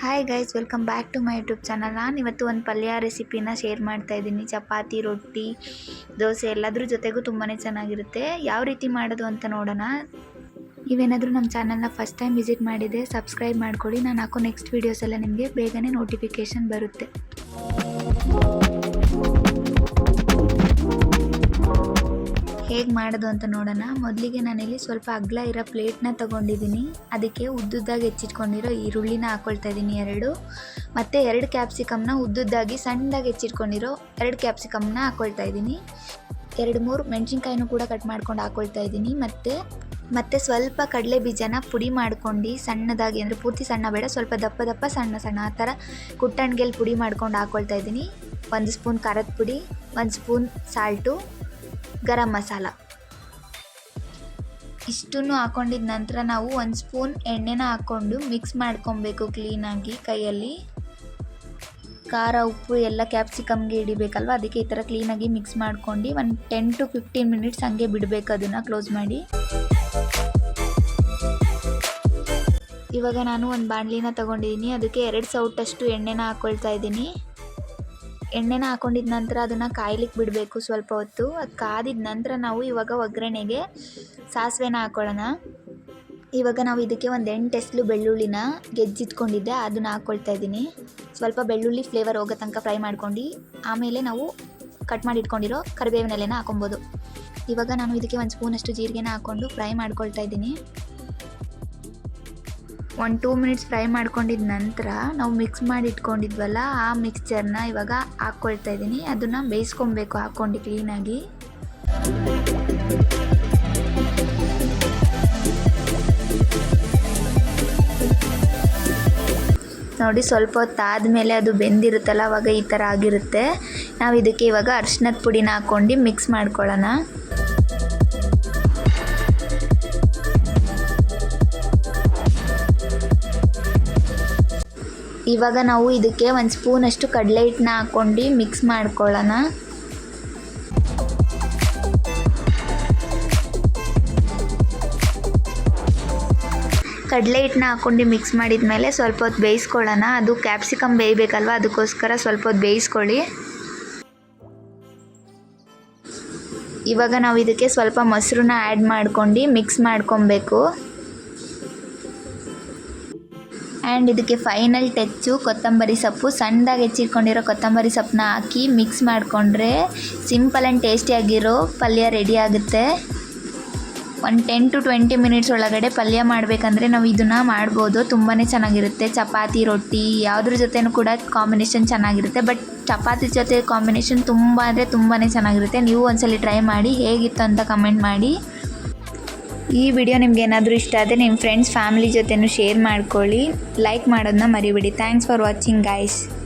Hi guys welcome back to my YouTube channel ನಾನು ಇವತ್ತು ಒಂದು ಪಲ್ಯ ರೆಸಿಪಿನ ಶೇರ್ ಮಾಡ್ತಾ ಇದ್ದೀನಿ. ಚಪಾತಿ, ರೊಟ್ಟಿ, ದೋಸೆ ಎಲ್ಲದರ ಜೊತೆಗೂ ತುಂಬಾ ಚೆನ್ನಾಗಿರುತ್ತೆ. ಯಾವ ರೀತಿ ಮಾಡೋದು ಅಂತ ನೋಡೋಣ. ನೀವೇನಾದರೂ ನಮ್ಮ ಚಾನಲ್ನ ಫಸ್ಟ್ ಟೈಮ್ ವಿಸಿಟ್ ಮಾಡಿದೆ ಸಬ್ಸ್ಕ್ರೈಬ್ ಮಾಡ್ಕೊಳ್ಳಿ. ನಾನು ಹಾಕೋ ನೆಕ್ಸ್ಟ್ ವೀಡಿಯೋಸ್ ಎಲ್ಲ ನಿಮಗೆ ಬೇಗನೆ ನೋಟಿಫಿಕೇಷನ್ ಬರುತ್ತೆ. ಹೇಗೆ ಮಾಡೋದು ಅಂತ ನೋಡೋಣ. ಮೊದಲಿಗೆ ನಾನಿಲ್ಲಿ ಸ್ವಲ್ಪ ಅಗ್ಲ ಇರೋ ಪ್ಲೇಟ್ನ ತೊಗೊಂಡಿದ್ದೀನಿ. ಅದಕ್ಕೆ ಉದ್ದುದ್ದಾಗಿ ಹೆಚ್ಚಿಟ್ಕೊಂಡಿರೋ ಈರುಳ್ಳಿನ ಹಾಕ್ಕೊಳ್ತಾ ಇದ್ದೀನಿ ಎರಡು. ಮತ್ತು ಎರಡು ಕ್ಯಾಪ್ಸಿಕಮ್ನ ಉದ್ದುದ್ದಾಗಿ ಸಣ್ಣದಾಗಿ ಹೆಚ್ಚಿಟ್ಕೊಂಡಿರೋ ಎರಡು ಕ್ಯಾಪ್ಸಿಕಮ್ನ ಹಾಕ್ಕೊಳ್ತಾ ಇದ್ದೀನಿ. ಎರಡು ಮೂರು ಮೆಣಸಿನ್ಕಾಯಿನೂ ಕೂಡ ಕಟ್ ಮಾಡ್ಕೊಂಡು ಹಾಕ್ಕೊಳ್ತಾ ಇದ್ದೀನಿ. ಮತ್ತು ಮತ್ತು ಸ್ವಲ್ಪ ಕಡಲೆ ಬೀಜನ ಪುಡಿ ಮಾಡ್ಕೊಂಡು ಸಣ್ಣದಾಗಿ ಅಂದರೆ ಪೂರ್ತಿ ಸಣ್ಣ ಬೇಡ, ಸ್ವಲ್ಪ ದಪ್ಪ ದಪ್ಪ ಸಣ್ಣ ಸಣ್ಣ ಆ ಥರ ಕುಟ್ಟಣ್ಗೆಲ್ ಪುಡಿ ಮಾಡ್ಕೊಂಡು ಹಾಕ್ಕೊಳ್ತಾ ಇದ್ದೀನಿ. ಒಂದು ಸ್ಪೂನ್ ಖಾರದ ಪುಡಿ, ಒಂದು ಸ್ಪೂನ್ ಸಾಲ್ಟು ಗರಂ ಮಸಾಲ. ಇಷ್ಟನ್ನು ಹಾಕೊಂಡಿದ ನಂತರ ನಾವು ಒಂದು ಸ್ಪೂನ್ ಎಣ್ಣೆನ ಹಾಕ್ಕೊಂಡು ಮಿಕ್ಸ್ ಮಾಡ್ಕೊಬೇಕು ಕ್ಲೀನಾಗಿ ಕೈಯಲ್ಲಿ. ಖಾರ, ಉಪ್ಪು ಎಲ್ಲ ಕ್ಯಾಪ್ಸಿಕಮ್ಗೆ ಹಿಡಿಬೇಕಲ್ವ? ಅದಕ್ಕೆ ಈ ಥರ ಕ್ಲೀನಾಗಿ ಮಿಕ್ಸ್ ಮಾಡ್ಕೊಂಡು ಒಂದು ಟೆನ್ ಟು ಫಿಫ್ಟೀನ್ ಮಿನಿಟ್ಸ್ ಹಂಗೆ ಬಿಡಬೇಕು ಅದನ್ನು ಕ್ಲೋಸ್ ಮಾಡಿ. ಇವಾಗ ನಾನು ಒಂದು ಬಾಣಲಿನ ತೊಗೊಂಡಿದ್ದೀನಿ ಅದಕ್ಕೆ ಎರಡು ಸೌಟಷ್ಟು ಎಣ್ಣೆನ ಹಾಕ್ಕೊಳ್ತಾ ಇದ್ದೀನಿ. ಎಣ್ಣೆನ ಹಾಕೊಂಡಿದ ನಂತರ ಅದನ್ನು ಕಾಯ್ಲಿಕ್ಕೆ ಬಿಡಬೇಕು ಸ್ವಲ್ಪ ಹೊತ್ತು. ಅದು ಕಾದಿದ ನಂತರ ನಾವು ಇವಾಗ ಒಗ್ಗರಣೆಗೆ ಸಾಸಿವೆನ ಹಾಕ್ಕೊಳ್ಳೋಣ ಇವಾಗ ನಾವು ಇದಕ್ಕೆ ಒಂದು ಎಂಟು ಎಸ್ಲು ಬೆಳ್ಳುಳ್ಳಿನ ಗೆಜ್ಜಿಟ್ಕೊಂಡಿದ್ದೆ ಅದನ್ನ ಹಾಕ್ಕೊಳ್ತಾ ಇದ್ದೀನಿ. ಸ್ವಲ್ಪ ಬೆಳ್ಳುಳ್ಳಿ ಫ್ಲೇವರ್ ಹೋಗೋ ತನಕ ಫ್ರೈ ಮಾಡ್ಕೊಂಡು, ಆಮೇಲೆ ನಾವು ಕಟ್ ಮಾಡಿ ಇಟ್ಕೊಂಡಿರೋ ಕರಿಬೇವಿನ ಎಲೆನ ಹಾಕೊಬೋದು. ಇವಾಗ ನಾನು ಇದಕ್ಕೆ ಒಂದು ಸ್ಪೂನಷ್ಟು ಜೀರಿಗೆನ ಹಾಕ್ಕೊಂಡು ಫ್ರೈ ಮಾಡ್ಕೊಳ್ತಾ ಇದ್ದೀನಿ. ಒಂದು ಟೂ ಮಿನಿಟ್ಸ್ ಫ್ರೈ ಮಾಡ್ಕೊಂಡಿದ ನಂತರ ನಾವು ಮಿಕ್ಸ್ ಮಾಡಿ ಇಟ್ಕೊಂಡಿದ್ವಲ್ಲ, ಆ ಮಿಕ್ಸ್ಚರ್ನ ಇವಾಗ ಹಾಕ್ಕೊಳ್ತಾ ಇದ್ದೀನಿ ಅದನ್ನು ಬೇಯಿಸ್ಕೊಬೇಕು ಹಾಕ್ಕೊಂಡು ಕ್ಲೀನಾಗಿ ನೋಡಿ ಸ್ವಲ್ಪ ಹೊತ್ತು ಆದಮೇಲೆ ಅದು ಬೆಂದಿರುತ್ತಲ್ಲ, ಅವಾಗ ಈ ಥರ ಆಗಿರುತ್ತೆ. ನಾವು ಇದಕ್ಕೆ ಇವಾಗ ಅರ್ಶಿನದ ಪುಡಿನ ಹಾಕ್ಕೊಂಡು ಮಿಕ್ಸ್ ಮಾಡ್ಕೊಳ್ಳೋಣ. ಇವಾಗ ನಾವು ಇದಕ್ಕೆ ಒಂದು ಸ್ಪೂನಷ್ಟು ಕಡಲೆ ಹಿಟ್ಟನ್ನ ಹಾಕ್ಕೊಂಡು ಮಿಕ್ಸ್ ಮಾಡ್ಕೊಳ್ಳೋಣ. ಕಡಲೆ ಹಿಟ್ಟನ್ನ ಹಾಕ್ಕೊಂಡು ಮಿಕ್ಸ್ ಮಾಡಿದ ಮೇಲೆ ಸ್ವಲ್ಪ ಹೊತ್ತು ಬೇಯಿಸ್ಕೊಳ್ಳೋಣ. ಅದು ಕ್ಯಾಪ್ಸಿಕಮ್ ಬೇಯಬೇಕಲ್ವ? ಅದಕ್ಕೋಸ್ಕರ ಸ್ವಲ್ಪ ಹೊತ್ತು ಬೇಯಿಸ್ಕೊಳ್ಳಿ. ಇವಾಗ ನಾವು ಇದಕ್ಕೆ ಸ್ವಲ್ಪ ಮೊಸರನ್ನ ಆ್ಯಡ್ ಮಾಡ್ಕೊಂಡು ಮಿಕ್ಸ್ ಮಾಡ್ಕೊಬೇಕು. ಆ್ಯಂಡ್ ಇದಕ್ಕೆ ಫೈನಲ್ ಟಚ್ಚು ಕೊತ್ತಂಬರಿ ಸೊಪ್ಪು. ಸಣ್ಣದಾಗಿ ಹೆಚ್ಚಿಟ್ಕೊಂಡಿರೋ ಕೊತ್ತಂಬರಿ ಸೊಪ್ಪನ್ನ ಹಾಕಿ ಮಿಕ್ಸ್ ಮಾಡಿಕೊಂಡ್ರೆ ಸಿಂಪಲ್ ಆ್ಯಂಡ್ ಟೇಸ್ಟಿಯಾಗಿರೋ ಪಲ್ಯ ರೆಡಿ ಆಗುತ್ತೆ. ಒಂದು ಟೆನ್ ಟು ಟ್ವೆಂಟಿ ಮಿನಿಟ್ಸ್ ಒಳಗಡೆ ಪಲ್ಯ ಮಾಡಬೇಕಂದ್ರೆ ನಾವು ಇದನ್ನು ಮಾಡ್ಬೋದು. ತುಂಬಾ ಚೆನ್ನಾಗಿರುತ್ತೆ. ಚಪಾತಿ, ರೊಟ್ಟಿ ಯಾವುದ್ರ ಜೊತೆನೂ ಕೂಡ ಕಾಂಬಿನೇಷನ್ ಚೆನ್ನಾಗಿರುತ್ತೆ. ಬಟ್ ಚಪಾತಿ ಜೊತೆ ಕಾಂಬಿನೇಷನ್ ತುಂಬ ಅಂದರೆ ತುಂಬಾ ಚೆನ್ನಾಗಿರುತ್ತೆ. ನೀವು ಒಂದ್ಸಲ ಟ್ರೈ ಮಾಡಿ ಹೇಗಿತ್ತು ಅಂತ ಕಮೆಂಟ್ ಮಾಡಿ. ಈ ವಿಡಿಯೋ ನಿಮ್ಗೆ ಏನಾದರೂ ಇಷ್ಟ ಆದರೆ ನಿಮ್ಮ ಫ್ರೆಂಡ್ಸ್ ಫ್ಯಾಮಿಲಿ ಜೊತೆನೂ ಶೇರ್ ಮಾಡ್ಕೊಳ್ಳಿ. ಲೈಕ್ ಮಾಡೋದನ್ನ ಮರಿಬೇಡಿ. Thanks for watching guys